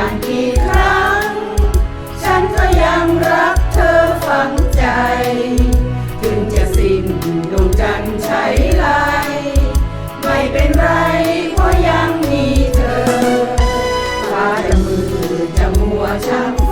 านกี่ครั้ง ฉันก็ยังรักเธอฝังใจ ถึงจะสิ้นดวงจันทร์ใช้ลาไม่เป็นไรเพราะยังมีเธอฟ้าจะมือจะมัวช่า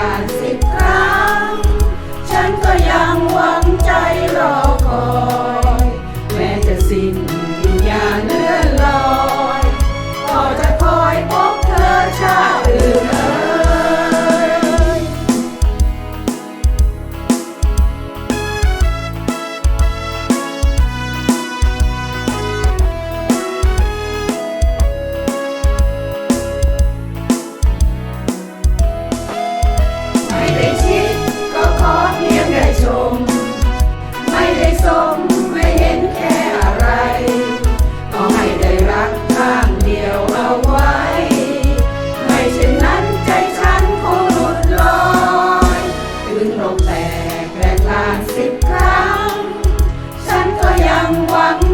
การสิบครั้ง ฉันก็ยังหวังานสิบครั้ง ฉันก็ยังหวัง